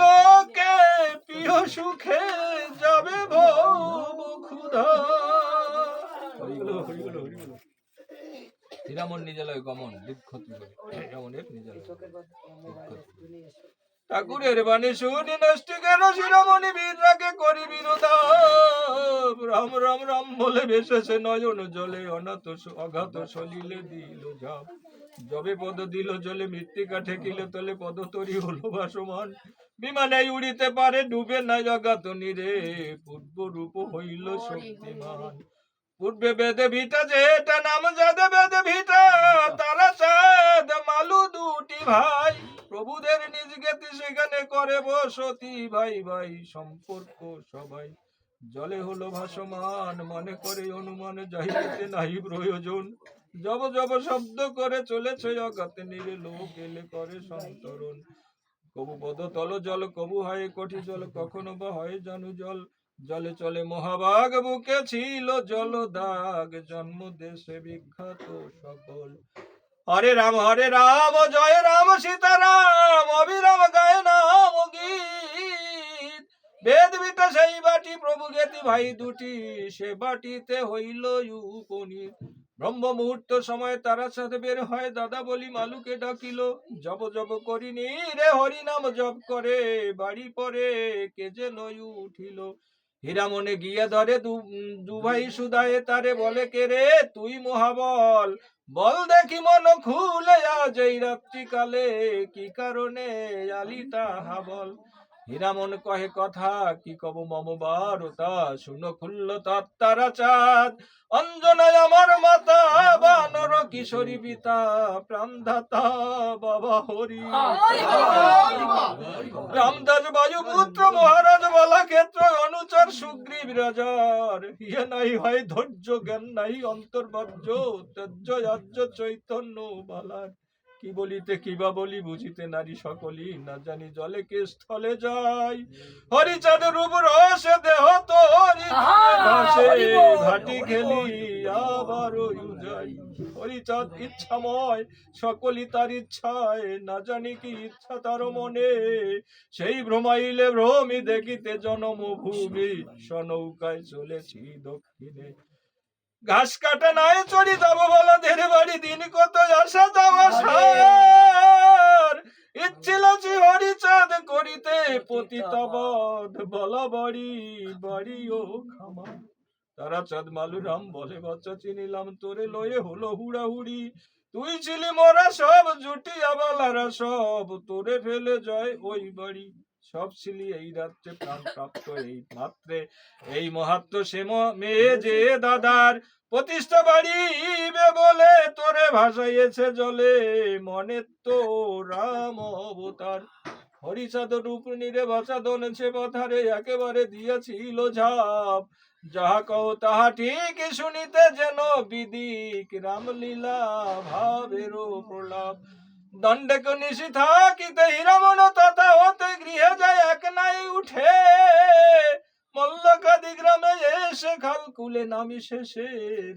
লোকে প্রিয় সুখে যাবে ভব ক্ষুধা হীরামন নিজেলয় গমন দীক্ষতি হীরামনের নিজেলয় ঠাকুরের বাণী শুনি নষ্টি কেন শিরোমণি বীররাকে করি বিরোধা রাম রাম রাম বলে নয়ন জলে অনাথ অঘাত সলিলে দিল ঝাপ। যবে পদ দিল জলে মৃত্তিকা ঠেকিলে তলে পদ তরি হলো ভাসমান। বিমানে উড়িতে পারে ডুবে না জগাত নিরে। পূর্ব রূপ হইল শক্তিমান। পূর্বে বেদে ভিটা যেটা নাম যাদে বেদে ভিটা তারা চাঁদ মালু দুটি ভাই। প্রভুদের নিজ জ্ঞাতি সেখানে করে বসতি ভাই ভাই সম্পর্ক সবাই। জলে হলো ভাসমান মনে করে অনুমান যাইতে নাই প্রয়োজন। জব জব শব্দ করে চলেছে অগাতে নিরে লোক এলে করে সন্তরণ। কবু পদ তল জল, কবু হয় কঠি জল, কখনো বা হয় জানু জল। জলে চলে মহাবাগ, বুকে ছিল জল দাগ। জন্ম দেশে বিখ্যাত সকল। হরে রাম হরে রাম, জয় রাম সীতারাম, অবিরাম গায় নাম গীত। বেদ বিটা সেই বাটি, প্রভু জ্ঞাতি ভাই দুটি, সে বাটিতে হইল উপনীত। ব্রহ্ম মুহূর্ত সময় তারা সাথে বের হয়। দাদা বলি, মালুকে ডাকিল, জব জব করিনি রে হরি নাম জপ করে, বাড়ি পরে কে যে নয় উঠিল। হীরামনে গিয়ে ধরে, দু দু ভাই সুদায়ে তারে বলে, কে রে, তুই মহাবল? বল দেখি মন খুলে, আজ এই রাত্রিকালে কি কারণে আলি তাহা বল? হীরামন কহে কথা, কি কব মম বারতা? শুনো খুলল তারা চাঁদ। অঞ্জনায় আমার মাতা বানর কিশোরী পিতা প্রাণদাতা বাবা হরি। রামদাস বায়ুপুত্র, মহারাজ বলা ক্ষেত্র অনুচর সুগ্রীব রাজার। ইয়ে নাই হয় ধৈর্য, জ্ঞান নাই অন্তর্বাহ্য তেজ্য চৈতন্য, বালার। কি বলিতে কিবা বলি বুঝিতে নারী সকলি না জানি জলে কে স্থলে যাই হরিচাঁদ রূপ রসে দেহ তোরি ঘাটি খেলি আবার যাই হরিচাঁদ ইচ্ছাময় সকলই তার ইচ্ছায় না জানি কি ইচ্ছা তার মনে। সেই ভ্রমাইলে ভ্রমি দেখিতে জনম ভূমি সনৌকায় চলেছি দক্ষিণে। ঘাস কাটা নাই চড়ি যাব বলো ধীরে বাড়ি দিন কত আসা যাওয়া সার। ইচ্ছিল যে হরিচাঁদ করিতে পতিত বধ বলা বাড়ি বাড়ি ও খামা তারা চাঁদ মালু রাম বলে বাচ্চা চিনিলাম তোরে লয়ে হলো হুড়াহুড়ি। তুই ছিলি মোরা সব জুটিয়া বালারা সব তোরে ফেলে যায় ওই বাড়ি। সব ছিলি এই রাত্রে প্রাণ প্রাপ্ত এই মাত্রে। এই মহাত্ম সে মেয়ে যে দাদার প্রতিষ্ঠা বাড়িবে বলে তোরে ভাসাইয়েছে জলে। মনে তো রাম অবতার। হরিচাঁদ রূপ নিরে পথারে একেবারে দিয়েছিল ঝাপ। যাহা কও তাহা ঠিক শুনিতে যেন বিদিক। রামলীলা ভাবের প্রলাপ। দণ্ডক নিশি থাকিতে হীরামন তথা হতে গৃহে যায় এক নাই উঠে। মল্লকাদি গ্রামে এসে খাল কুলে নামি শেষে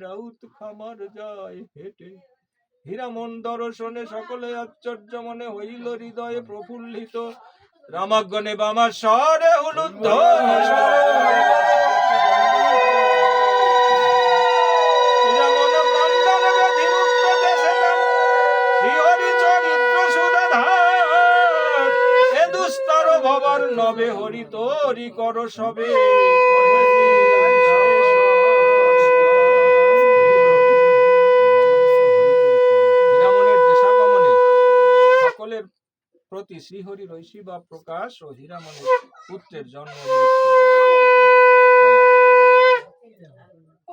রাউত খামার যায় হেঁটে। হীরামন দর্শনে সকলে আশ্চর্য মনে হইল, হৃদয়ে প্রফুল্লিত। রামাগণে বামা স্বরে হুলুদ্ধ শ্রীহরি চরিত্র সুধাধার। এ দুস্তর ভবর নবে হরি তোরি কর সবে। সকলের প্রতি শ্রীহরি ঐশী বা প্রকাশ ও হীরামনের পুত্রের জন্ম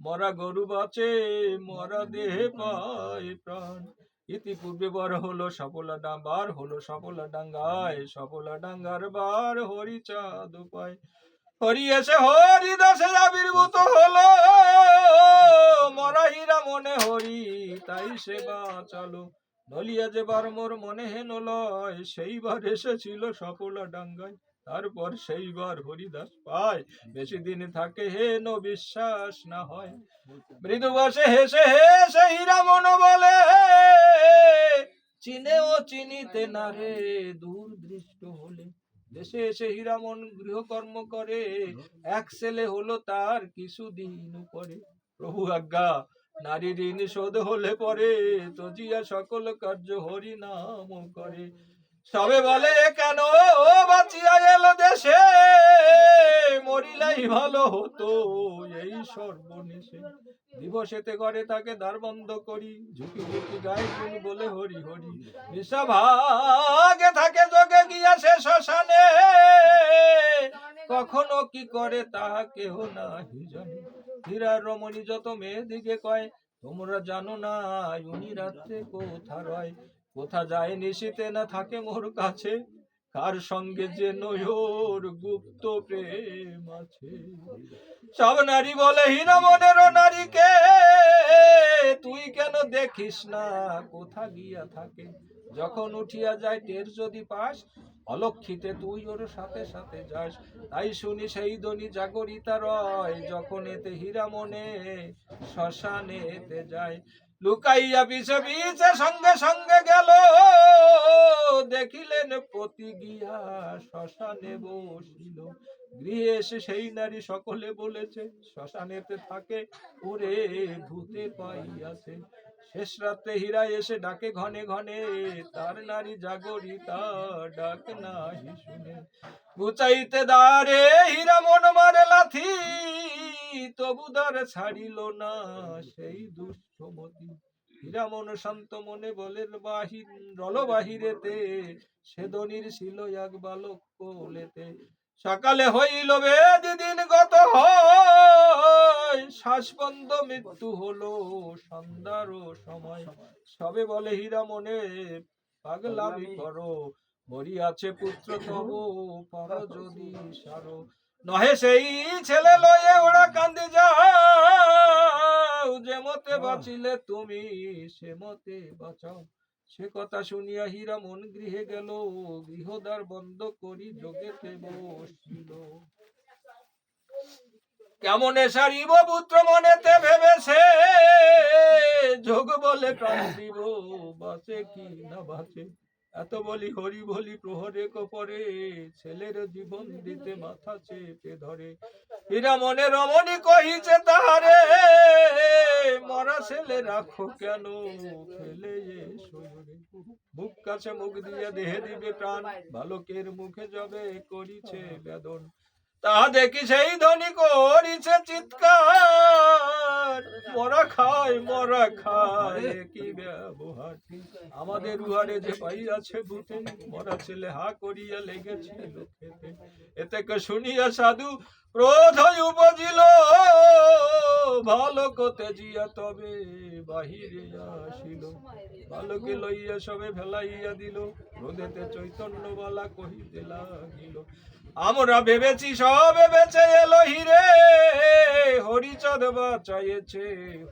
মরা গরু বাঁচে, মরা দেহে পায় প্রাণ। ইতিপূর্বে বার হলো, সফলা ডাঙ্গার হলো, সফলা ডাঙ্গায়, সফলা ডাঙ্গার বার হরিচাঁদ পায় হরি এসে হরি দাসে আবির্ভূত হলো, মরা হীরা মনে হরি, তাই সেবা চলো নলিয়া যে বার মোর মনে হেন লয়, সেইবার এসেছিল সফলা ডাঙ্গায়। তারপর সেইবার হরিদাস পায়। বেশি দিন থাকে হেন বিশ্বাস, না হয়। মৃদু বসে হেসে হেসে হীরা মন বলে চিনে ও চিনিতে না রে দূর দৃষ্ট হলে। দেশে এসে হীরামন গৃহকর্ম করে, এক ছেলে হলো তার কিছুদিন পরে প্রভু আজ্ঞা নারী ঋণ শোধ হলে পরে, তজিয়া সকল কার্য হরি নাম করে। সবে বলে কেন ও বাঁচিয়া এলো দেশে? মরিলাই ভালো হতো এই সর্বনেশে। দিবসেতে করে তাকে দ্বার বন্ধ করি, ঝুঁকি ঝুঁকি গায়ে গুণ বলে হরি হরি। বিষভাগে থাকে যোগে গিয়াছে শ্মশানে। কখনো কি করে তাহা কেহ নাহি জানে। হীরার রমণী যত মেয়ে দিকে কয়, তোমরা জানো না উনি রাত্রে কোথা রয়। কোথা যায় নিশিতে না থাকে মোর কাছে? কার সঙ্গে যে নয়র গুপ্ত প্রেম আছে? সব নারী বলে হীরা মনেরও নারীকে তুই কেন দেখিস না? কোথা গিয়া থাকে? যখন উঠিয়া যায় টের যদি পাস, অলক্ষিতে তুই ওর সাথে সাথে যাস। তাই শুনি সেই দনি জাগরিতা রয়, যখন এতে হীরা মনে শ্মশানে এতে যায়। লুকাইয়া পিছে পিছে সঙ্গে সঙ্গে গেল। দেখিলেন পতি গিয়া শ্মশানে বসিল। গৃহে এসে সেই নারী সকলে বলেছে, শ্মশানেতে থাকে, ওরে ভূতে পাইয়াছে। শেষ রাত্রে হীরা এসে ডাকে ঘনে ঘনে, তার নারী জাগরিতা ডাক নাহি শুনে। গুচাইতে দাঁড়ে হীরা মন মারে লাথি, তবু দ্বার ছাড়িল না সেই দুষ্টমতি হীরা মন শান্ত মনে বলেন বাহির, রল বাহিরেতে সেদনির ছিল এক বালক কোলেতে। সকালে হইল বেদি দিন গত হয়, শ্বাসবন্ধ মৃত্যু হলো সন্ধ্যার সময়। সবে বলে হীরা মনে, পাগলামি করো মরিয়াছে পুত্র তব পর যদি সারো। নহে সেই ছেলে লয়ে ওরা কান্দে যাও। যে মতে বাঁচিলে তুমি সে মতে বাঁচাও। সে কথা শুনিয়া হীরা মন গৃহে গেল গৃহদ্বার বন্ধ করি যোগেতে বসিল। কেমন সারিব পুত্র মনেতে ভেবেছে? যোগ বলে প্রাণ দিব বাঁচে কি না বাঁচে? এত বলি হরি বলি প্রহরে কপরে, ছেলের জীবন দিতে মাথা চেপে ধরে। হীরা মনে রমণী কহিছে তাহারে, মরা ছেলে রাখো কেন? ফেলে মুখ কাছে মুখ দিয়ে দেহে দিবে প্রাণ, বালকের মুখে যাবে করিছে বেদন। তাহা দেখি সেই ধনী করিছে চিৎকার। মরা খায় মরা খায় কি ব্যবহার? আমাদের উহারে যে পাইয়াছে ভূতে মরা ছেলে হা করিয়া লেগেছিল এতে কে শুনিয়া সাধু ক্রোধ উপজিল, ভালো কতে জিয়া তবে বাহিরে আসিল। বালকে লইয়া সবে ফেলাইয়া দিল ক্রোধেতে চৈতন্য বালা কহিতে লাগিল আমরা ভেবেছি, সব বেঁচে এলো হিরে। হরিচাঁদ বাঁচাইয়েছে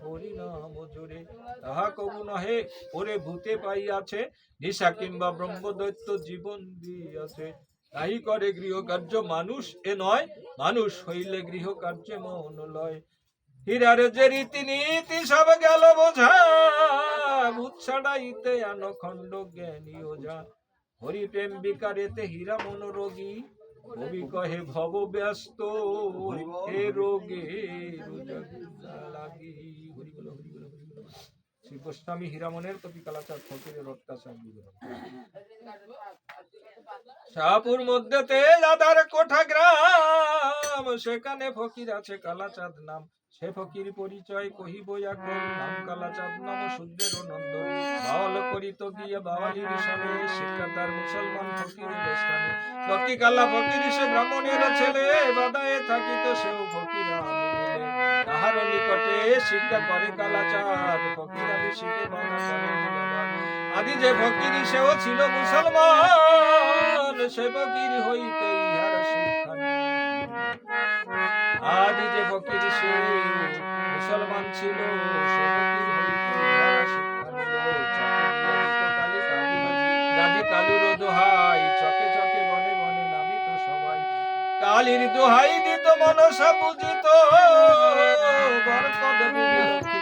হরি নাম জোরে তাহা কবু নহে, ওরে ভূতে পাইয়াছে, নিশা কিংবা ব্রহ্মদৈত্য জীবন দিয়াছে। তাই করে গৃহকার্য মানুষ এ নয়, মানুষ হইলে গৃহকার্যে মন লয়। হীরার যে রীতিনীতি, সব গেল বোঝা। ভূত ছাড়াইতে আনখণ্ড জ্ঞানী ওঝা হরি প্রেম বিকারেতে হীরা মনোরোগী। কবি কহে, ভব ব্যস্ত, হে রোগে শ্রী গোস্বামী হীরামনের কবি কালাচার ফকিরের অত্যাচার সাপুর মধ্যে মধ্যেতে আধার কোঠা সেখানে ফকির আছে কালাচাঁদ নাম। সে ফকির পরিচয় কহিব এখন নাম কালাচাঁদ নাম শুদ্ধের নন্দন বাওয়াল করিত গিয়ে বাওয়ালির সামনে শিক্ষাদার মুসলমান ফকির স্থানে লক্ষ্মী কালা ফকির সে ব্রাহ্মণের ছেলে, বাদায়ে থাকিত সেও ফকির তাহার নিকটে শিক্ষা করে কালাচাঁদ, ফকির আদি শিখে বাধা আদি যে ফকির সেও ছিল মুসলমান, সে ফকির হইতে ইহার শিক্ষা আদি যে ফকির সে মুসলমান ছিল, সে ফকির। গাজী কালুর দোহাই, চকে চকে মনে বনে নামিত সবাই কালির দোহাই দিত মনসা বুঝিত বরকদ লক্ষ্মী